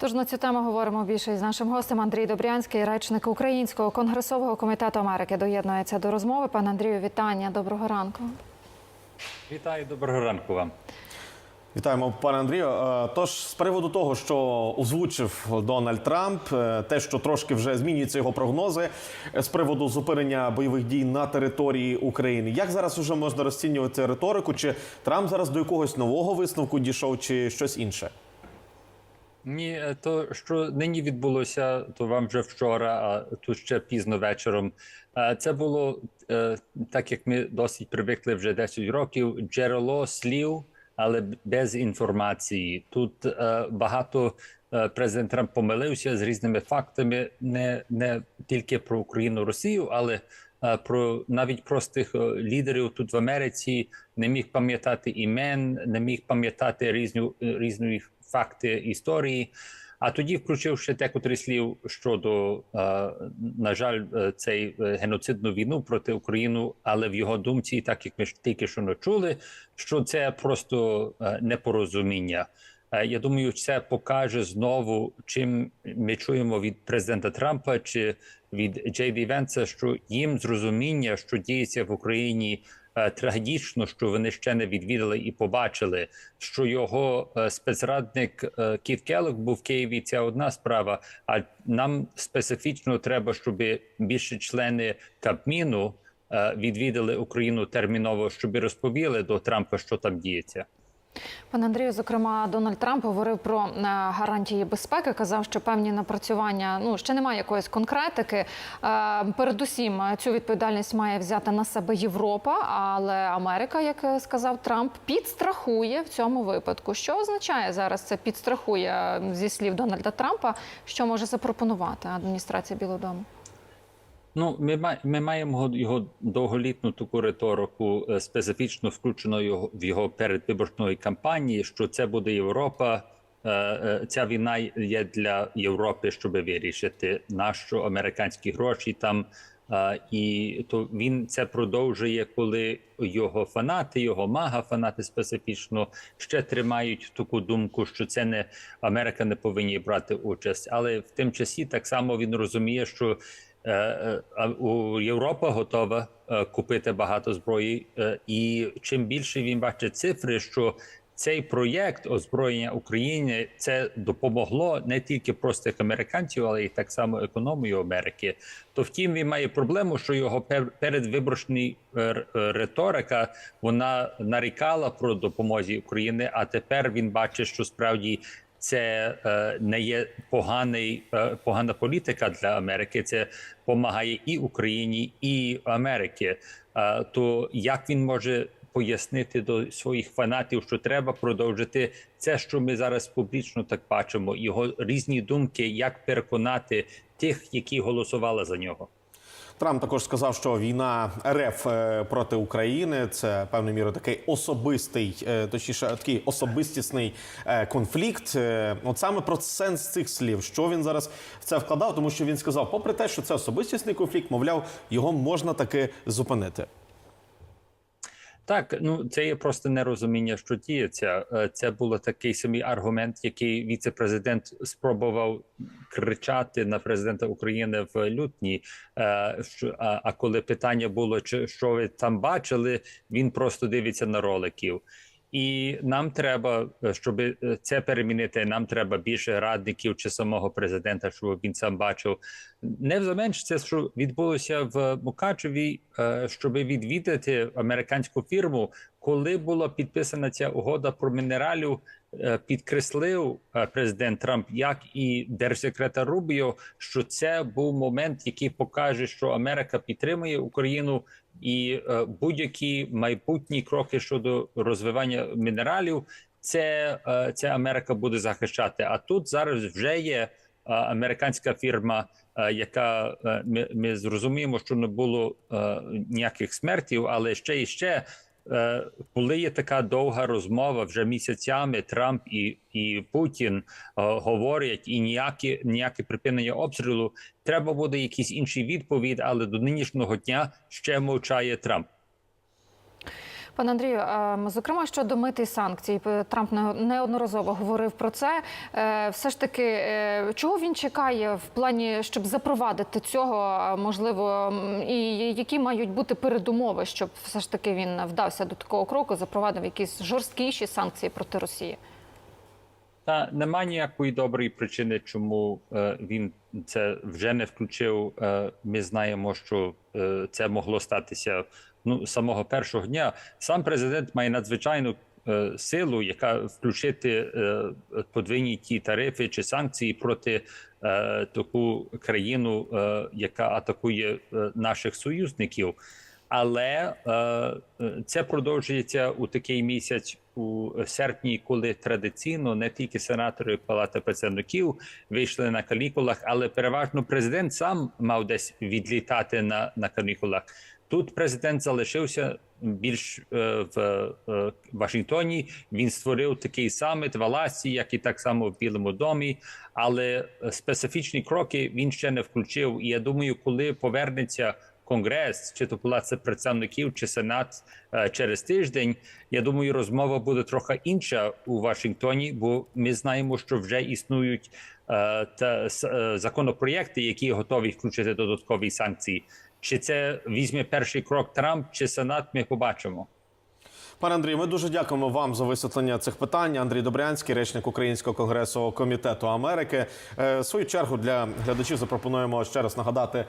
Тож на цю тему говоримо більше із нашим гостем Андрій Добрянський, речник Українського конгресового комітету Америки, доєднується до розмови. Пане Андрію, вітання. Доброго ранку. Вітаю, доброго ранку вам. Вітаємо, пане Андрію. Е, Тож, з приводу того, що озвучив Дональд Трамп, е, те, що трошки вже змінюються його прогнози е, з приводу зупинення бойових дій на території України. Як зараз вже можна розцінювати риторику? Чи Трамп зараз до якогось нового висновку дійшов, чи щось інше? Ні, е, то що нині відбулося, то вам вже вчора, а тут ще пізно вечором. Е, Це було е, так, як ми досить привикли вже 10 років. Джерело слів, але без інформації. Тут багато президент Трамп помилився з різними фактами, не, не тільки про Україну, Росію, але про навіть простих лідерів тут в Америці не міг пам'ятати імен, не міг пам'ятати різну різні факти історії. А тоді включив ще декотрі слів щодо, е, на жаль, е, цей е, геноцидну війну проти України, але в його думці, так як ми тільки що не чули, що це просто непорозуміння. Я думаю, це покаже знову, чим ми чуємо від президента Трампа чи від Джей Ді Венса, що їм зрозуміння, що діється в Україні, трагічно, що вони ще не відвідали і побачили, що його е, спецрадник е, Кіт Келок був в Києві. Це одна справа. А нам специфічно треба, щоб більше члени Кабміну е, відвідали Україну терміново, щоб розповіли до Трампа, що там діється. Пане Андрію, зокрема, Дональд Трамп говорив про е, гарантії безпеки. Казав, що певні напрацювання ну ще немає якоїсь конкретики. Е, Передусім, е, цю відповідальність має взяти на себе Європа, але Америка, як сказав Трамп, підстрахує в цьому випадку. Що означає зараз це підстрахує зі слів Дональда Трампа? Що може запропонувати адміністрація Білого Дому? Ну, ми, ми маємо його- довголітну таку риторику, е, специфічно включено його в його передвиборчої кампанії, що це буде Європа. е, е, Ця війна є для Європи, щоб вирішити, нащо американські гроші там. І то він це продовжує, коли його фанати, його мага фанати специфічно ще тримають таку думку, що це не Америка не повинні брати участь. Але в тим часі так само він розуміє, що Європа готова е, купити багато зброї, е, і чим більше він бачить цифри, що цей проєкт озброєння України це допомогло не тільки простих американців, але й так само економію Америки. То втім, він має проблему, що його пер- передвиборчний е, р- е, риторика вона нарікала про допомозі України, а тепер він бачить, що справді це е, не є поганий, е, погана політика для Америки. Це допомагає і Україні, і Америки. Е, то як він може пояснити до своїх фанатів, що треба продовжити це, що ми зараз публічно так бачимо, його різні думки, як переконати тих, які голосували за нього. Трамп також сказав, що війна РФ е, проти України це певною мірою такий особистий, е, точніше, такий особистісний е, конфлікт. От саме про сенс цих слів, що він зараз це вкладав, тому що він сказав, попри те, що це особистісний конфлікт, мовляв, його можна таки зупинити. Так, ну це є просто нерозуміння, що діється. Е, Це був такий самий аргумент, який віце-президент спробував кричати на президента України в лютні. Е, А, коли питання було, що ви там бачили, він просто дивиться на роликів. І нам треба, е, щоб е, це перемінити. Нам треба більше радників чи самого президента, щоб він сам бачив. Не взаменш це, що відбулося в Мукачеві, е, щоб відвідати американську фірму, коли була підписана ця угода про мінералів, підкреслив е, президент Трамп, як і держсекретар Рубіо, що це був момент, який покаже, що Америка підтримує Україну, і е, будь-які майбутні кроки щодо розвивання мінералів, це, е, це Америка буде захищати. А тут зараз вже є е, американська фірма, е, яка е, ми, ми зрозуміємо, що не було е, ніяких смертів, але ще і ще. Е, Коли є така довга розмова вже місяцями, Трамп і, і Путін е, говорять, і ніякі ніяке припинення обстрілу, треба буде якісь інші відповідь, але до нинішнього дня ще мовчає Трамп. Пане Андрію, ем, зокрема щодо мити санкцій, Трамп неодноразово говорив про це. Е, Все ж таки, е, чого він чекає в плані, щоб запровадити цього, можливо, і які мають бути передумови, щоб все ж таки він вдався до такого кроку, запровадив якісь жорсткіші санкції проти Росії? Та нема ніякої доброї причини, чому е, він це вже не включив. Е, ми знаємо, що е, це могло статися ну самого першого дня. Сам президент має надзвичайну е, силу, яка включити е, подвійні ті тарифи чи санкції проти е, таку країну, е, яка атакує е, наших союзників. Але е, е, це продовжується у такий місяць у серпні, коли традиційно не тільки сенатори Палати представників вийшли на канікулах, але переважно президент сам мав десь відлітати на, на канікулах. Тут президент залишився більш е, в е, Вашингтоні. Він створив такий саміт в Аласі, як і так само в Білому домі. Але специфічні кроки він ще не включив. І я думаю, коли повернеться Конгрес, чи то палац представників, чи Сенат е, через тиждень. Я думаю, розмова буде трохи інша у Вашингтоні, бо ми знаємо, що вже існують е, та е, законопроєкти, які готові включити додаткові санкції. Чи це візьме перший крок Трамп, чи Сенат? Ми побачимо. Пане Андрію, ми дуже дякуємо вам за висвітлення цих питань. Андрій Добрянський, речник Українського конгресу комітету Америки. В свою чергу для глядачів запропонуємо ще раз нагадати.